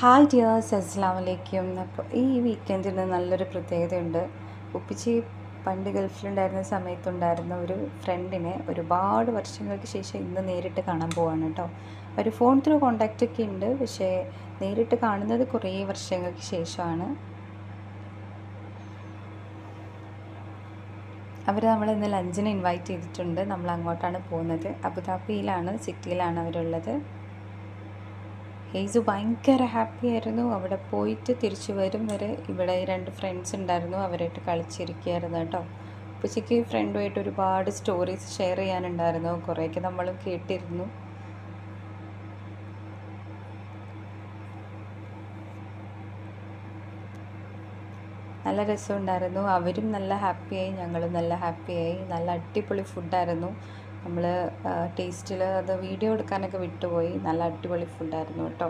Hi dears അസ്സാം അപ്പോൾ ഈ വീക്കെൻഡിന് നല്ലൊരു പ്രത്യേകതയുണ്ട്. ഉപ്പിച്ചി പണ്ട് ഗൾഫിലുണ്ടായിരുന്ന സമയത്തുണ്ടായിരുന്ന ഒരു ഫ്രണ്ടിനെ ഒരുപാട് വർഷങ്ങൾക്ക് ശേഷം ഇന്ന് നേരിട്ട് കാണാൻ പോവാണ് കേട്ടോ. ഒരു ഫോൺ ത്രൂ കോണ്ടാക്റ്റ് ഒക്കെ ഉണ്ട്. പക്ഷേ നേരിട്ട് കാണുന്നത് കുറേ വർഷങ്ങൾക്ക് ശേഷമാണ്. അവർ നമ്മൾ ഇന്ന് ലഞ്ചിന് ഇൻവൈറ്റ് ചെയ്തിട്ടുണ്ട്. നമ്മൾ അങ്ങോട്ടാണ് പോകുന്നത്. അബുദാബിയിലാണ് സിറ്റിയിലാണ് അവരുള്ളത്. ഹെയ്സു ഭയങ്കര ഹാപ്പി ആയിരുന്നു. അവിടെ പോയിട്ട് തിരിച്ചു വരും വരെ ഇവിടെ രണ്ട് ഫ്രണ്ട്സ് ഉണ്ടായിരുന്നു. അവരായിട്ട് കളിച്ചിരിക്കുകയായിരുന്നു കേട്ടോ. ഉച്ചയ്ക്ക് ഫ്രണ്ടുമായിട്ട് ഒരുപാട് സ്റ്റോറീസ് ഷെയർ ചെയ്യാനുണ്ടായിരുന്നു. കുറേയൊക്കെ നമ്മളും കേട്ടിരുന്നു. നല്ല രസമുണ്ടായിരുന്നു. അവരും നല്ല ഹാപ്പിയായി ഞങ്ങളും നല്ല ഹാപ്പിയായി. നല്ല അടിപൊളി ഫുഡായിരുന്നു നമ്മൾ ടേസ്റ്റിൽ അത് വീഡിയോ എടുക്കാനൊക്കെ വിട്ടുപോയി. നല്ല അടിപൊളി ഫുഡായിരുന്നു കേട്ടോ.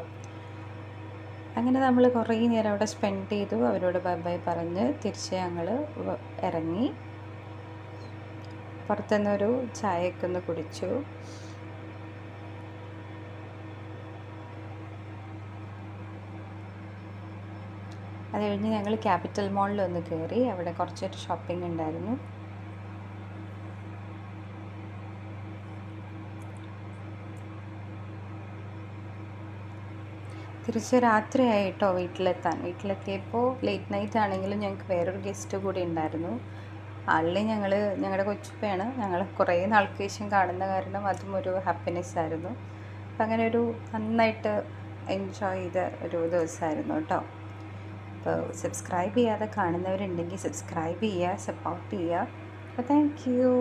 അങ്ങനെ നമ്മൾ കുറേ നേരം അവിടെ സ്പെൻഡ് ചെയ്തു. അവരോട് ബൈ ബൈ പറഞ്ഞ് തിരിച്ച് ഞങ്ങൾ ഇറങ്ങി. പുറത്തുനിന്നൊരു ചായയൊക്കെ ഒന്ന് കുടിച്ചു. അത് കഴിഞ്ഞ് ഞങ്ങൾ ക്യാപിറ്റൽ മോളിൽ ഒന്ന് കയറി അവിടെ കുറച്ചൊരു ഷോപ്പിംഗ് ഉണ്ടായിരുന്നു. തിരിച്ച് രാത്രിയായി കേട്ടോ വീട്ടിലെത്താൻ. വീട്ടിലെത്തിയപ്പോൾ ലേറ്റ് നൈറ്റ് ആണെങ്കിലും ഞങ്ങൾക്ക് വേറൊരു ഗസ്റ്റ് കൂടി ഉണ്ടായിരുന്നു. അള്ളി ഞങ്ങൾ ഞങ്ങളുടെ കൊച്ചുപ്പയാണ്. ഞങ്ങൾ കുറേ നാൾക്ക് ശേഷം കാണുന്ന കാരണം അതും ഒരു ഹാപ്പിനെസ് ആയിരുന്നു. അപ്പം അങ്ങനെ ഒരു നന്നായിട്ട് എൻജോയ് ചെയ്ത ഒരു ദിവസമായിരുന്നു കേട്ടോ അപ്പോൾ സബ്സ്ക്രൈബ് ചെയ്യാതെ കാണുന്നവരുണ്ടെങ്കിൽ സബ്സ്ക്രൈബ് ചെയ്യുക സപ്പോർട്ട് ചെയ്യുക അപ്പോൾ താങ്ക് യു